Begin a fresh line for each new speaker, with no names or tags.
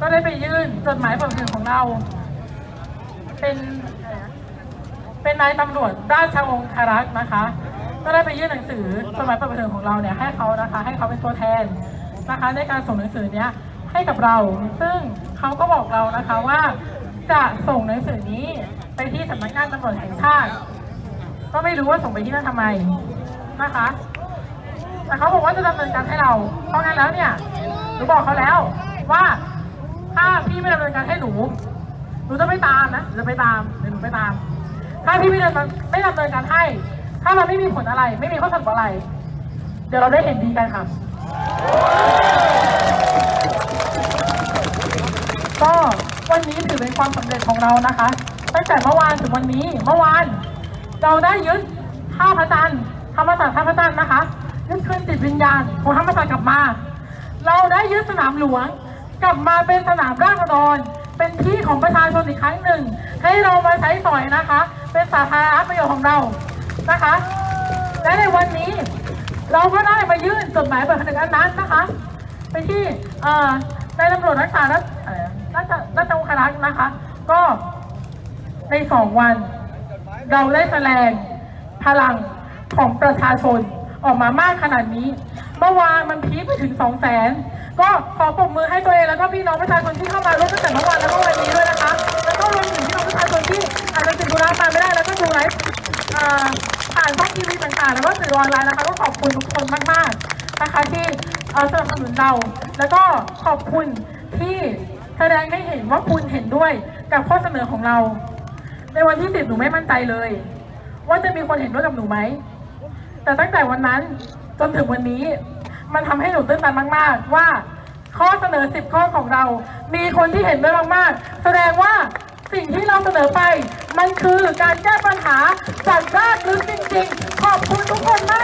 ก็ได้ไปยื่นจดหมายเปิดเผยของเรา เป็นเป็นนายตำรวจราชวงศ์คารักษ์นะคะ ก็ได้ไปยื่นหนังสือจดหมายเปิดเผยของเราเนี่ยให้เขานะคะ ให้เขาเป็นตัวแทนนะคะ ในการส่งหนังสือเนี้ยให้กับเรา ซึ่งเขาก็บอกเรานะคะว่าจะส่งหนังสือนี้ไปที่สำนักงานตำรวจแห่งชาติ ก็ไม่รู้ว่าส่งไปที่นั่นทำไมนะคะ แต่เขาบอกว่าจะดำเนินการให้เรา เพราะงั้นแล้วเนี่ยหนูบอกเขาแล้วว่า ไม่ดำเนินการให้หนู หนูจะไม่ตามนะจะไปตามเดี๋ยวหนูไปตาม ถ้าพี่ไม่ดำเนินไม่ดำเนินการให้ ถ้ามันไม่มีผลอะไร ไม่มีข้อสรุปอะไร เดี๋ยวเราได้เห็นดีกันค่ะ ก็วันนี้ถือเป็นความสำเร็จของเรานะคะ ตั้งแต่เมื่อวานถึงวันนี้ เมื่อวาน เราได้ยึดท่าพระจันทร์ธรรมศาสตร์ท่าพระจันทร์นะคะยึดคืนจิตวิญญาณของธรรมศาสตร์กลับมา เราได้ยึดสนามหลวง กลับมาเป็นสนามราษฎรเป็นที่ของประชาชนอีกครั้งหนึ่ง ให้เรามาใช้สอยนะคะ เป็นสาธารณประโยชน์ของเรานะคะ และในวันนี้เราก็ได้มายื่นจดหมายเปิดผนึกอันนั้นนะคะ ไปที่ในตำรวจรักษารัฐราชราชองครักษ์นะคะ ก็ในสองวัน เราได้แสดงพลังของประชาชนออกมามากขนาดนี้ เมื่อวานมันพีคไปถึงสองแสน ก็ขอปรบมือให้ตัวเองแล้วก็พี่น้องประชาชนที่เข้ามาร่วมตั้งแต่เมื่อวานแล้วก็วันนี้ด้วยนะคะ แล้วก็รวมถึงพี่น้องประชาชนที่อาจจะติดธุระมาไม่ได้แล้วก็ดูไลฟ์อ่อผ่านช่องทีวีต่างๆแล้วก็สื่อออนไลน์นะคะก็ขอบคุณทุกคนมากๆนะคะที่สนับสนุนเรา แล้วก็ขอบคุณที่แสดงให้เห็นว่าคุณเห็นด้วยกับข้อเสนอของเรา ในวันที่สิบหนูไม่มั่นใจเลย ว่าจะมีคนเห็นด้วยกับหนูไหมแต่ตั้งแต่วันนั้นจนถึงวันนี้ มันทำให้หนูตื้นตันมาก ๆ ว่าข้อเสนอ 10 ข้อของเรา มีคนที่เห็นด้วยมาก ๆ แสดงว่าสิ่งที่เราเสนอไป มันคือการแก้ปัญหาจากรากลึกจริง ๆ ขอบคุณทุกคนมาก